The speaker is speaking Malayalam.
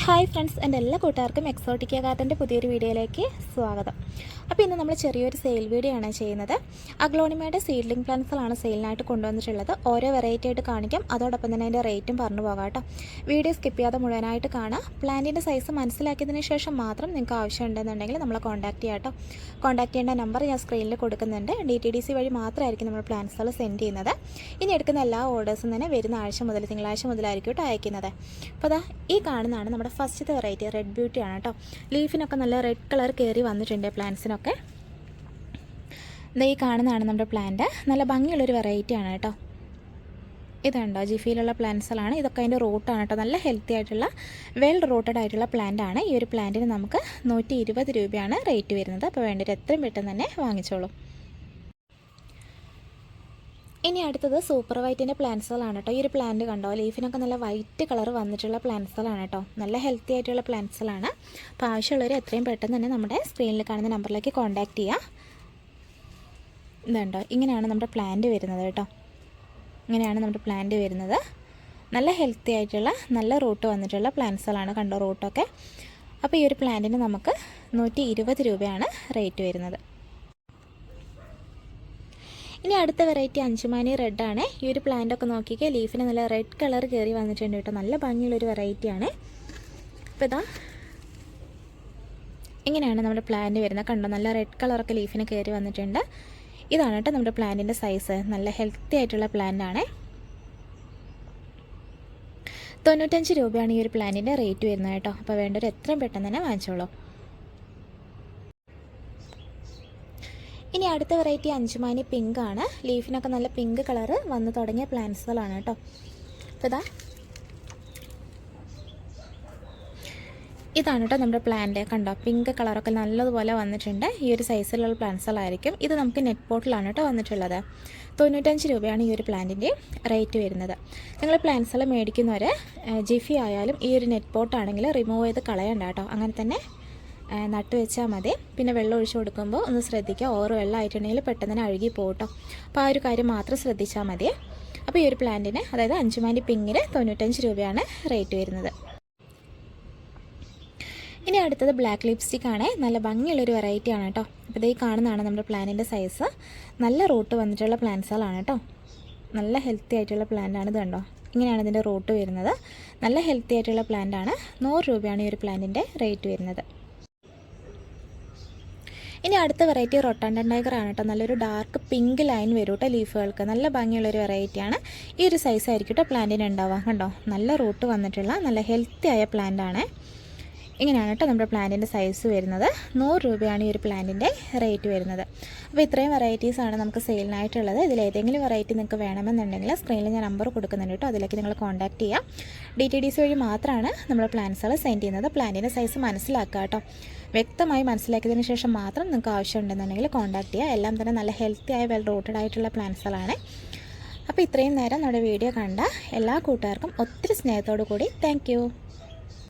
ഹായ് ഫ്രണ്ട്സ് എന്റെ എല്ലാ കൂട്ടുകാർക്കും എക്സോട്ടിക്ക ഗാർഡന്റെ പുതിയൊരു വീഡിയോയിലേക്ക് സ്വാഗതം. അപ്പോൾ ഇന്ന് നമ്മൾ ചെറിയൊരു സെയിൽ വീഡിയോ ആണ് ചെയ്യുന്നത്. അഗ്ലോണിമയുടെ സീഡ്ലിംഗ് പ്ലാന്റ്സുകളാണ് സെയിലിനായിട്ട് കൊണ്ടുവന്നിട്ടുള്ളത്. ഓരോ വെറൈറ്റി ആയിട്ട് കാണിക്കാം. അതോടൊപ്പം തന്നെ അതിന്റെ റേറ്റും പറഞ്ഞു പോകാം കേട്ടോ. വീഡിയോ സ്കിപ്പ് ചെയ്യാതെ മുഴുവനായിട്ട് കാണാം. പ്ലാന്റിന്റെ സൈസ് മനസ്സിലാക്കിയതിന് ശേഷം മാത്രം നിങ്ങൾക്ക് ആവശ്യമുണ്ടെന്നുണ്ടെങ്കിൽ നമ്മളെ കോൺടാക്ട് ചെയ്യാം കേട്ടോ. കോൺടാക്ട് ചെയ്യേണ്ട നമ്പർ ഞാൻ സ്ക്രീനിൽ കൊടുക്കുന്നുണ്ട്. ഡി ടി ഡി സി വഴി മാത്രമായിരിക്കും നമ്മൾ പ്ലാന്റ്സുകൾ സെൻഡ് ചെയ്യുന്നത്. ഇനി എടുക്കുന്ന എല്ലാ ഓർഡേഴ്സും തന്നെ വരുന്ന ആഴ്ച മുതൽ തിങ്കളാഴ്ച മുതലായിരിക്കും കേട്ടോ അയക്കുന്നത്. അപ്പോൾ അതാ ഈ കാണുന്നതാണ് നമ്മുടെ ഫസ്റ്റത്തെ വെറൈറ്റി റെഡ് ബ്യൂട്ടിയാണ് കേട്ടോ. ലീഫിനൊക്കെ നല്ല റെഡ് കളർ കയറി വന്നിട്ടുണ്ട് പ്ലാന്റ്സിനൊക്കെ ഇതാ ഈ കാണുന്നതാണ് നമ്മുടെ പ്ലാന്റ് നല്ല ഭംഗിയുള്ളൊരു വെറൈറ്റിയാണ് കേട്ടോ. ഇതുണ്ടോ? ജിഫിയിലുള്ള പ്ലാന്റ്സുകളാണ് ഇതൊക്കെ അതിന്റെ റൂട്ടാണ് കേട്ടോ. നല്ല ഹെൽത്തി ആയിട്ടുള്ള വെൽ റൂട്ടഡ് ആയിട്ടുള്ള പ്ലാന്റ് ആണ്. ഈ ഒരു പ്ലാന്റിന് നമുക്ക് നൂറ്റി രൂപയാണ് റേറ്റ് വരുന്നത്. അപ്പോൾ വേണ്ടത് എത്രയും പെട്ടെന്ന് തന്നെ വാങ്ങിച്ചോളൂ. ഇനി അടുത്തത് സൂപ്പർ വൈറ്റിന്റെ പ്ലാന്റ്സുകളാണ് കേട്ടോ ഈ ഒരു പ്ലാന്റ് കണ്ടോ? ലീഫിനൊക്കെ നല്ല വൈറ്റ് കളർ വന്നിട്ടുള്ള പ്ലാന്റ്സുകളാണ് കേട്ടോ നല്ല ഹെൽത്തി ആയിട്ടുള്ള പ്ലാന്റ്സുകളാണ് അപ്പോൾ ആവശ്യമുള്ളവർ എത്രയും പെട്ടെന്ന് തന്നെ നമ്മുടെ സ്ക്രീനിൽ കാണുന്ന നമ്പറിലേക്ക് കോൺടാക്റ്റ് ചെയ്യുക ഇതുണ്ടോ? ഇങ്ങനെയാണ് നമ്മുടെ പ്ലാന്റ് വരുന്നത് കേട്ടോ ഇങ്ങനെയാണ് നമ്മുടെ പ്ലാന്റ് വരുന്നത്. നല്ല ഹെൽത്തി ആയിട്ടുള്ള നല്ല റൂട്ട് വന്നിട്ടുള്ള പ്ലാന്റ്സുകളാണ് കണ്ടോ റൂട്ടൊക്കെ അപ്പോൾ ഈ ഒരു പ്ലാന്റിന് നമുക്ക് നൂറ്റി രൂപയാണ് റേറ്റ് വരുന്നത്. ഇനി അടുത്ത വെറൈറ്റി അഞ്ചുമാനി റെഡാണ് ഈ ഒരു പ്ലാന്റ് ഒക്കെ നോക്കിയേ ലീഫിന് നല്ല റെഡ് കളർ കയറി വന്നിട്ടുണ്ട് കേട്ടോ. നല്ല ഭംഗിയുള്ളൊരു വെറൈറ്റിയാണ് അപ്പോൾ ഇതാ ഇങ്ങനെയാണ് നമ്മുടെ പ്ലാന്റ് വരുന്നത്. കണ്ടോ നല്ല റെഡ് കളറൊക്കെ ലീഫിന് കയറി വന്നിട്ടുണ്ട്. ഇതാണ് കേട്ടോ നമ്മുടെ പ്ലാന്റിന്റെ സൈസ് നല്ല ഹെൽത്തി ആയിട്ടുള്ള പ്ലാന്റ് ആണ്. തൊണ്ണൂറ്റഞ്ച് രൂപയാണ് ഈ ഒരു പ്ലാന്റിന്റെ റേറ്റ് വരുന്നത് കേട്ടോ. അപ്പോൾ വേണ്ടവർ എത്രയും പെട്ടെന്ന് തന്നെ വാങ്ങിച്ചോളൂ. ഇനി അടുത്ത വെറൈറ്റി അഞ്ചുമാനി പിങ്ക് ആണ്. ലീഫിനൊക്കെ നല്ല പിങ്ക് കളറ് വന്ന് തുടങ്ങിയ പ്ലാന്റ്സുകളാണ് കേട്ടോ. ഇതാ. ഇതാണ് കേട്ടോ നമ്മുടെ പ്ലാന്റ് കണ്ടോ. പിങ്ക് കളറൊക്കെ നല്ലതുപോലെ വന്നിട്ടുണ്ട്. ഈ ഒരു സൈസിലുള്ള പ്ലാന്റ്സുകളായിരിക്കും ഇത് നമുക്ക് നെറ്റ് പോട്ടിലാണ് കേട്ടോ വന്നിട്ടുള്ളത്. തൊണ്ണൂറ്റഞ്ച് രൂപയാണ് ഈ ഒരു പ്ലാന്റിന്റെ റേറ്റ് വരുന്നത്. നിങ്ങൾ പ്ലാന്റ്സുകൾ മേടിക്കുന്നവർ ജിഫി ആയാലും ഈ ഒരു നെറ്റ് പോട്ടാണെങ്കിൽ റിമൂവ് ചെയ്ത് കളയണ്ട കേട്ടോ. അങ്ങനെ തന്നെ നട്ട് വെച്ചാൽ മതി. പിന്നെ വെള്ളം ഒഴിച്ചു കൊടുക്കുമ്പോൾ ഒന്ന് ശ്രദ്ധിക്കുക. ഓവർ വെള്ളമായിട്ടുണ്ടെങ്കിൽ പെട്ടെന്ന് തന്നെ അഴുകി പോകട്ടോ അപ്പോൾ ആ ഒരു കാര്യം മാത്രം ശ്രദ്ധിച്ചാൽ മതി. അപ്പോൾ ഈ ഒരു പ്ലാന്റിന് അതായത് അഞ്ചുമാനി പിങ്ങിന് തൊണ്ണൂറ്റഞ്ച് രൂപയാണ് റേറ്റ് വരുന്നത്. ഇനി അടുത്തത് ബ്ലാക്ക് ലിപ്സ്റ്റിക് ആണ്. നല്ല ഭംഗിയുള്ളൊരു വെറൈറ്റി ആണ് കേട്ടോ അപ്പോൾ ഇതായി കാണുന്നതാണ് നമ്മുടെ പ്ലാനിന്റെ സൈസ് നല്ല റൂട്ട് വന്നിട്ടുള്ള പ്ലാന്റ്സുകളാണ് കേട്ടോ നല്ല ഹെൽത്തി ആയിട്ടുള്ള പ്ലാന്റാണ് ഇത് കണ്ടോ? ഇങ്ങനെയാണ് ഇതിന്റെ റൂട്ട് വരുന്നത്. നല്ല ഹെൽത്തി ആയിട്ടുള്ള പ്ലാന്റ് ആണ്. നൂറ് രൂപയാണ് ഈ ഒരു പ്ലാന്റിന്റെ റേറ്റ് വരുന്നത്. ഇനി അടുത്ത വെറൈറ്റി റൊട്ടാൻഡൻ ടൈഗർ ആണ് കേട്ടോ. നല്ലൊരു ഡാർക്ക് പിങ്ക് ലൈൻ വരും കേട്ടോ ലീഫുകൾക്ക് നല്ല ഭംഗിയുള്ളൊരു വെറൈറ്റിയാണ് ഈ ഒരു സൈസ് ആയിരിക്കും കേട്ടോ പ്ലാന്റിന് ഉണ്ടാവുക. കണ്ടോ? നല്ല റൂട്ട് വന്നിട്ടുള്ള നല്ല ഹെൽത്തി ആയ പ്ലാന്റ് ആണ്. ഇങ്ങനെയാണ് കേട്ടോ നമ്മുടെ പ്ലാന്റിന്റെ സൈസ് വരുന്നത്. നൂറ് രൂപയാണ് ഈ ഒരു പ്ലാന്റിന്റെ റേറ്റ് വരുന്നത്. അപ്പോൾ ഇത്രയും വെറൈറ്റീസാണ് നമുക്ക് സെയിലിനായിട്ടുള്ളത് ഇതിൽ ഏതെങ്കിലും വെറൈറ്റി നിങ്ങൾക്ക് വേണമെന്നുണ്ടെങ്കിൽ സ്ക്രീനിൽ ഞാൻ നമ്പർ കൊടുക്കുന്നുണ്ട് കേട്ടോ. അതിലേക്ക് നിങ്ങൾ കോൺടാക്ട് ചെയ്യാം. ഡി ടി ഡി സി വഴി മാത്രമാണ് നമ്മൾ പ്ലാന്റ്സുകൾ സെൻഡ് ചെയ്യുന്നത്. പ്ലാന്റിന്റെ സൈസ് മനസ്സിലാക്കുക കേട്ടോ. വ്യക്തമായി മനസ്സിലാക്കിയതിന് ശേഷം മാത്രം നിങ്ങൾക്ക് ആവശ്യം ഉണ്ടെന്നുണ്ടെങ്കിൽ കോൺടാക്ട് ചെയ്യുക എല്ലാം തന്നെ നല്ല ഹെൽത്തി ആയ വെൽ റൂട്ടഡ് ആയിട്ടുള്ള പ്ലാന്റ്സുകളാണ് അപ്പോൾ ഇത്രയും നേരം നമ്മുടെ വീഡിയോ കണ്ട എല്ലാ കൂട്ടുകാർക്കും ഒത്തിരി സ്നേഹത്തോടു കൂടി താങ്ക്